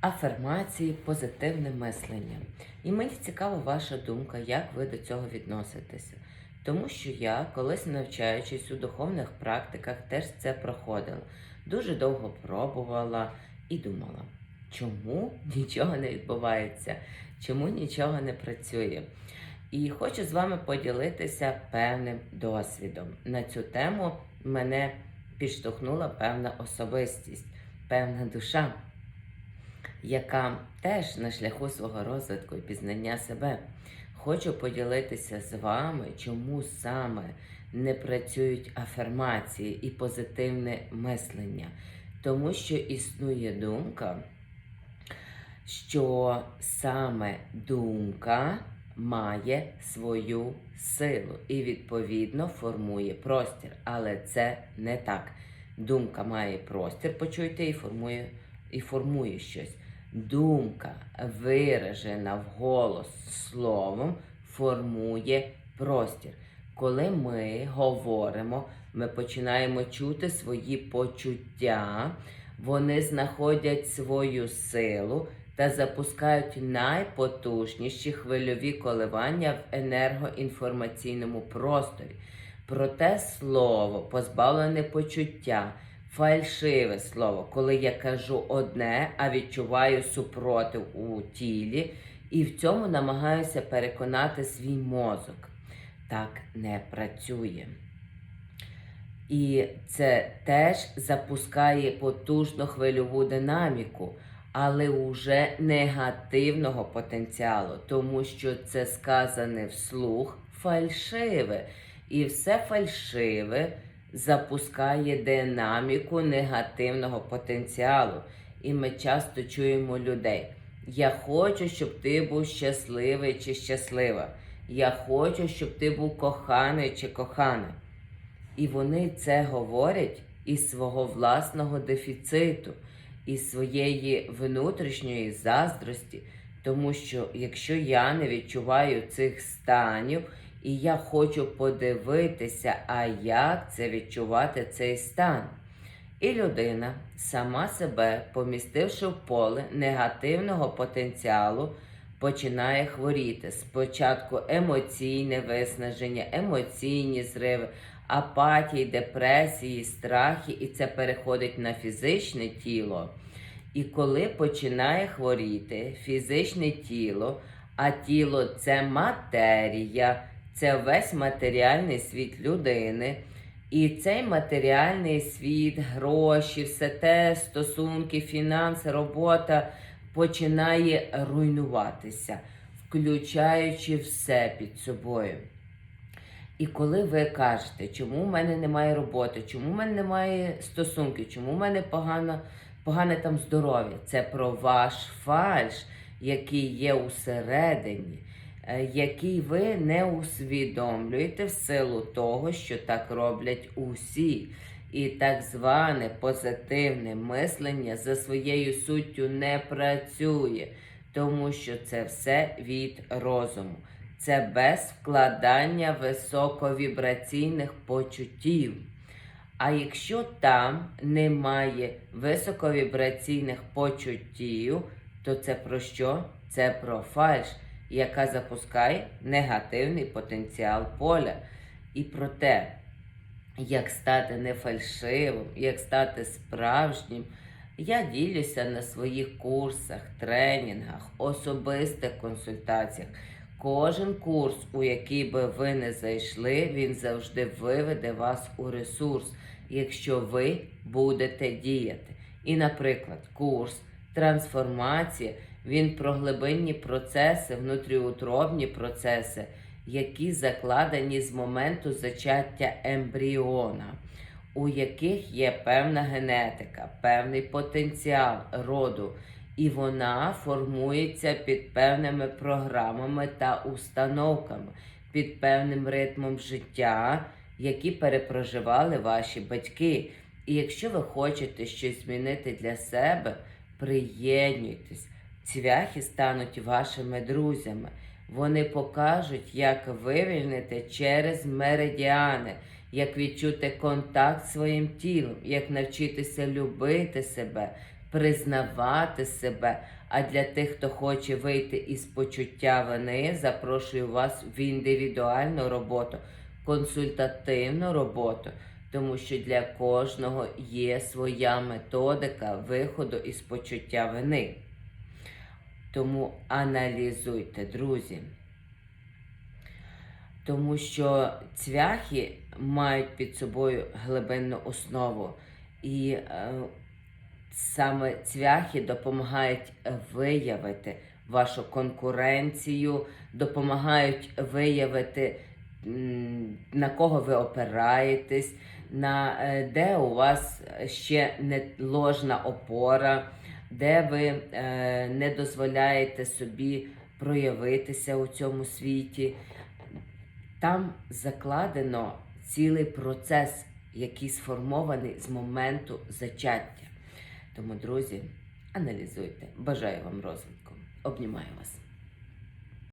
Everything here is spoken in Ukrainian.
афірмації, позитивне мислення. І мені цікава ваша думка, як ви до цього відноситеся. Тому що я, колись навчаючись у духовних практиках, теж це проходила. Дуже довго пробувала і думала, чому нічого не відбувається, чому нічого не працює. І хочу з вами поділитися певним досвідом. На цю тему мене підштовхнула певна особистість, певна душа, яка теж на шляху свого розвитку і пізнання себе. Хочу поділитися з вами, чому саме не працюють афірмації і позитивне мислення. Тому що існує думка, що саме думка має свою силу і відповідно формує простір. Але це не так. Думка має простір, почуйте, і формує, і формує щось. Думка, виражена вголос словом, формує простір. Коли ми говоримо, ми починаємо чути свої почуття, вони знаходять свою силу та запускають найпотужніші хвильові коливання в енергоінформаційному просторі. Проте слово, позбавлене почуття, фальшиве слово, коли я кажу одне, а відчуваю супротив у тілі, і в цьому намагаюся переконати свій мозок. Так не працює. І це теж запускає потужну хвильову динаміку, але уже негативного потенціалу, тому що це сказане вслух фальшиве. І все фальшиве запускає динаміку негативного потенціалу. І ми часто чуємо людей. Я хочу, щоб ти був щасливий чи щаслива. Я хочу, щоб ти був коханий чи кохана. І вони це говорять із свого власного дефіциту, із своєї внутрішньої заздрості. Тому що якщо я не відчуваю цих станів, і я хочу подивитися, а як це відчувати цей стан. І людина, сама себе, помістивши в поле негативного потенціалу, починає хворіти. Спочатку емоційне виснаження, емоційні зриви, апатії, депресії, страхи, і це переходить на фізичне тіло. І коли починає хворіти фізичне тіло, а тіло це матерія, це весь матеріальний світ людини. І цей матеріальний світ, гроші, все те, стосунки, фінанси, робота починає руйнуватися, включаючи все під собою. І коли ви кажете, чому в мене немає роботи, чому в мене немає стосунків, чому в мене погано, погане там здоров'я, це про ваш фальш, який є усередині, який ви не усвідомлюєте в силу того, що так роблять усі. І так зване позитивне мислення за своєю суттю не працює, тому що це все від розуму. Це без вкладання високовібраційних почуттів. А якщо там немає високовібраційних почуттів, то це про що? Це про фальш, яка запускає негативний потенціал поля. І про те, як стати не фальшивим, як стати справжнім, я ділюся на своїх курсах, тренінгах, особистих консультаціях. Кожен курс, у який би ви не зайшли, він завжди виведе вас у ресурс, якщо ви будете діяти. І, наприклад, курс трансформація, він про глибинні процеси, внутріутробні процеси, які закладені з моменту зачаття ембріона, у яких є певна генетика, певний потенціал роду. І вона формується під певними програмами та установками, під певним ритмом життя, які перепроживали ваші батьки. І якщо ви хочете щось змінити для себе, приєднуйтесь. Цвяхи стануть вашими друзями. Вони покажуть, як вивільнити через меридіани, як відчути контакт з своїм тілом, як навчитися любити себе, признавати себе. А для тих, хто хоче вийти із почуття вини, запрошую вас в індивідуальну роботу, консультативну роботу, тому що для кожного є своя методика виходу із почуття вини. Тому аналізуйте, друзі. Тому що цвяхи мають під собою глибинну основу. І е, саме цвяхи допомагають виявити вашу конкуренцію, допомагають виявити, на кого ви опираєтесь, на е, де у вас ще не ложна опора, де ви е, не дозволяєте собі проявитися у цьому світі. Там закладено цілий процес, який сформований з моменту зачаття. Тому, друзі, аналізуйте. Бажаю вам розвитку. Обнімаю вас.